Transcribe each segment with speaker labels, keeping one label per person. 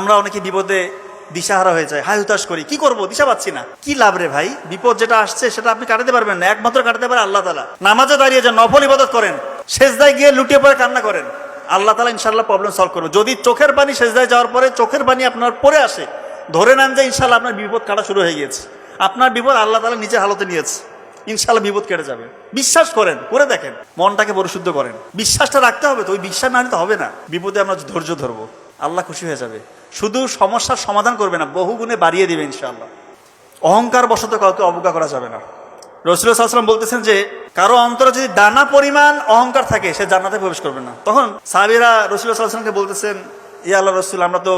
Speaker 1: আমরা অনেকে বিপদে দিশাহারা হয়ে যায় হাই হুতাশ করি। কি করব? দিশা পাচ্ছি না। কি লাভ রে ভাই? বিপদ যেটা আসছে, সেটা আপনি কাটাতে পারবেন না। একমাত্র কাটাতে পারে আল্লাহ তালা নামাজে দাঁড়িয়ে যান নফল ইবাদত করেন, সেজদায় গিয়ে লুটিয়ে পড়ে কান্না করেন, আল্লাহ তালা ইনশাল্লাহ প্রবলেম সলভ করবে। যদি চোখের পানি সেজদায় যাওয়ার পরে চোখের পানি আপনার পরে আসে, ধরে নেন যে ইনশাল্লাহ আপনার বিপদ কাটা শুরু হয়ে গিয়েছে। আপনার বিপদ আল্লাহ তালা নিজের হালতে নিয়েছে। ইনশাল্লাহ বিপদ কেটে যাবে। বিশ্বাস করেন, করে দেখেন। মনটাকে পরিশুদ্ধ করেন। বিশ্বাসটা রাখতে হবে তো, ওই বিশ্বাস না নিতে হবে না। বিপদে আমরা ধৈর্য ধরবো। আল্লাহ খুশি হয়ে যাবে। শুধু সমস্যার সমাধান করবে না, বহু গুণে বাড়িয়ে দিবে ইনশাআল্লাহ। অহংকার বশত কাউকে অবজ্ঞা করা যাবে না। রসুলাম বলতেছেন যে, কারও অন্তরে যদি দানা পরিমাণ অহংকার থাকে, সে জান্নাতে প্রবেশ করবে না। তখন সাবিরা সাহাবিরা রসুলামকে বলতেছেন, ইয়া আল্লাহ রসুল, আমরা তো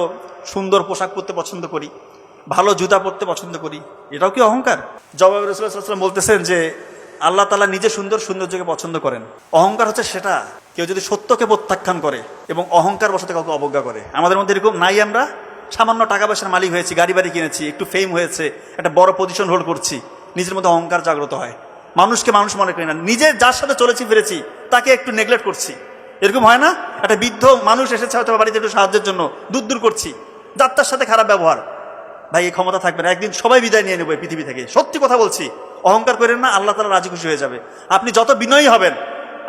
Speaker 1: সুন্দর পোশাক পরতে পছন্দ করি, ভালো জুতা পরতে পছন্দ করি, এটাও কি অহংকার? জবাব রসুলাম বলতেছেন যে আল্লাহ তালা নিজে সুন্দর সৌন্দর্যকে পছন্দ করেন। অহংকার হচ্ছে সেটা, কেউ যদি সত্যকে প্রত্যাখ্যান করে এবং অহংকার বসতে কাউকে অবজ্ঞা করে। আমাদের মধ্যে এরকম নাই আমরা, সামান্য টাকা পয়সার মালিক হয়েছি, গাড়ি বাড়ি কিনেছি, একটু ফেম হয়েছে, একটা বড় পজিশন হোল্ড করছি, নিজের মধ্যে অহংকার জাগ্রত হয়। মানুষকে মানুষ মনে করি না, নিজে যার সাথে চলেছি, ফিরেছি, তাকে একটু নেগলেক্ট করছি। এরকম হয় না? একটা বৃদ্ধ মানুষ এসেছে হয়তো বাড়িতে একটু সাহায্যের জন্য, দূর দূর করছি, যাত্রার সাথে খারাপ ব্যবহার। ভাই, এই ক্ষমতা থাকবে না। একদিন সবাই বিদায় নিয়ে নেবে পৃথিবী থেকে। সত্যি কথা বলছি। অহংকার করেন না, আল্লাহ তালা রাজি খুশি হয়ে যাবে। আপনি যত বিনয়ী হবেন,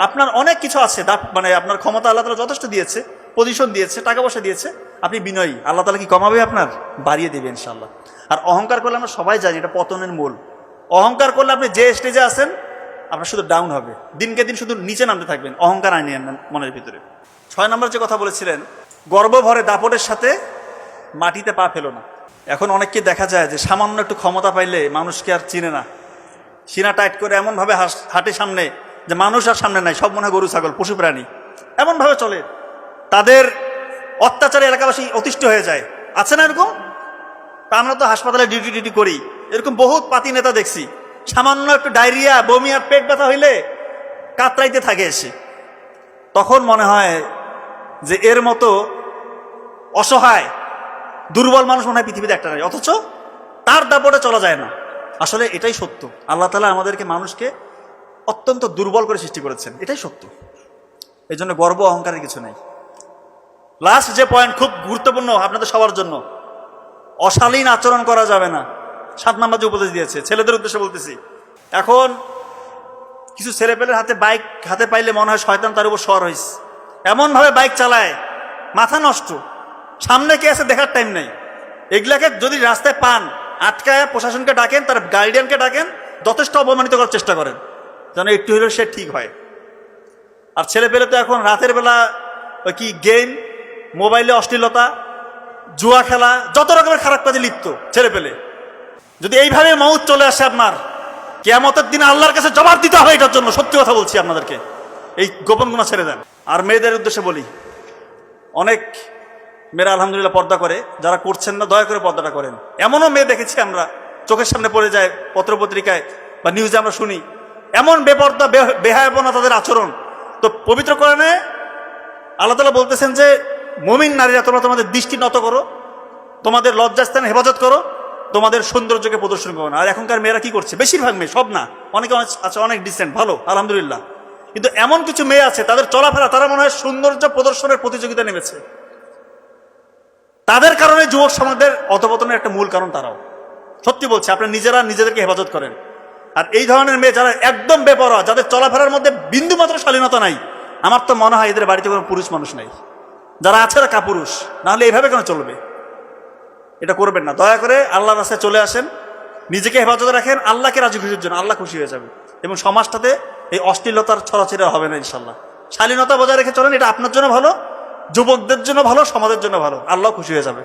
Speaker 1: আপনার অনেক কিছু আছে মানে আপনার ক্ষমতা আল্লাহ তালা যথেষ্ট দিয়েছে পজিশন দিয়েছে, টাকা পয়সা দিয়েছে। আপনি বিনয়ী। আল্লাহ তালা কি কমাবে আপনার? বাড়িয়ে দেবে ইনশাল্লাহ আর অহংকার করলে আমরা সবাই জানি, এটা পতনের মূল। অহংকার করলে আপনি যে স্টেজে আছেন, আপনার শুধু ডাউন হবে। দিনকে দিন শুধু নিচে নামতে থাকবেন, অহংকার আনিয়ে আনবেন মনের ভিতরে। ছয় নম্বর যে কথা বলেছিলেন গর্ব ভরে দাপটের সাথে মাটিতে পা ফেলো না। এখন অনেককে দেখা যায় যে সামান্য একটু ক্ষমতা পাইলে মানুষকে আর চিনে না। সিনা টাইট করে এমনভাবে হাস- হাঁটে সামনে যে মানুষ আর সামনে নাই, সব মনে হয় গরু, ছাগল, পশু, প্রাণী। এমনভাবে চলে। তাদের অত্যাচারে এলাকাবাসী অতিষ্ঠ হয়ে যায়। আছে না এরকম? তা আমরা তো হাসপাতালে ডিউটি ডিউটি করি। এরকম বহুত পাতি নেতা দেখছি। সামান্য একটু ডায়রিয়া, বমি আর পেট ব্যথা হইলে কাতরাইতে থাকে এসে। তখন মনে হয় যে এর মতো অসহায় দুর্বল মানুষ মনে হয় পৃথিবীতে একটা নাই, অথচ তার দাপটে চলা যায় না। আসলে এটাই সত্য। আল্লাহ তালা আমাদেরকে মানুষকে অত্যন্ত দুর্বল করে সৃষ্টি করেছেন। এটাই সত্য। এই জন্য গর্ব অহংকারের কিছু নেই। লাস্ট যে পয়েন্ট খুব গুরুত্বপূর্ণ আপনাদের সবার জন্য, অশালীন আচরণ করা যাবে না। সাত নাম্বার যে উপদেশ দিয়েছে, ছেলেদের উদ্দেশ্যে বলতেছি, এখন কিছু ছেলেপেলের হাতে বাইক হাতে পাইলে মনে হয় শয়তান তার উপর সর হয়েছে এমনভাবে বাইক চালায়, মাথা নষ্ট। সামনে কে আছে দেখার টাইম নেই। এগুলাকে যদি রাস্তায় পান, আটকায় প্রশাসনকে ডাকেন, তার গার্ডিয়ানকে ডাকেন, যথেষ্ট অপমানিত করার চেষ্টা করেন, যেন একটু হলেও সে ঠিক হয়। আর ছেলে পেলে তো এখন রাতের বেলা কি গেম মোবাইলে অশ্লীলতা, জুয়া খেলা, যত রকমের খারাপ কাজে লিপ্ত ছেলে পেলে। যদি এইভাবে মৌত চলে আসে আপনার, কেয়ামতের দিন আল্লাহর কাছে জবাব দিতে হবে এটার জন্য, সত্যি কথা বলছি আপনাদেরকে। এই গোপন গুণা ছেড়ে দেন। আর মেয়েদের উদ্দেশ্যে বলি, অনেক মেয়েরা আলহামদুলিল্লাহ পর্দা করে, যারা করছেন না, দয়া করে পর্দাটা করেন। এমনও মেয়ে দেখেছি আমরা, চোখের সামনে পড়ে যায় পত্রপত্রিকায় বা নিউজে আমরা শুনি, এমন বেপর্দা বেহায়াপনা তাদের আচরণ। তো পবিত্র কোরআনে আল্লাহ তালা বলতেছেন যে, মমিন নারীরা, তোমরা তোমাদের দৃষ্টি নত করো, তোমাদের লজ্জাস্থানে হেফাজত করো, তোমাদের সৌন্দর্যকে প্রদর্শন করো না। আর এখনকার মেয়েরা কি করছে? বেশিরভাগ মেয়ে, সব না। অনেক আছে, অনেক ডিসেন্ট ভালো, আলহামদুলিল্লাহ। কিন্তু এমন কিছু মেয়ে আছে, তাদের চলাফেরা, তারা মনে হয় সৌন্দর্য প্রদর্শনের প্রতিযোগিতা নেমেছে। তাদের কারণে যুবক সমাজের অধপতনের একটা মূল কারণ তারাও। সত্যি বলছে, আপনারা নিজেরা নিজেদেরকে হেফাজত করেন। আর এই ধরনের মেয়ে যারা একদম বেপরোয়া, যাদের চলাফেরার মধ্যে বিন্দু মাত্র শালীনতা নাই, আমার তো মনে হয় এদের বাড়িতে কোনো পুরুষ মানুষ নাই। যারা আছে তারা কাপুরুষ নাহলে এইভাবে কেন চলবে? এটা করবেন না। দয়া করে আল্লাহর রাস্তায় চলে আসেন, নিজেকে হেফাজতে রাখেন, আল্লাহকে রাজি খুশির জন্য, আল্লাহ খুশি হয়ে যাবে। এবং সমাজটাতে এই অশ্লীলতার ছড়াছড়ি হবে না, ইনশাল্লাহ। শালীনতা বজায় রেখে চলেন, এটা আপনার জন্য ভালো। যুবকদের জন্য ভালো সমাজের জন্য ভালো। আল্লাহ খুশি হয়ে যাবে।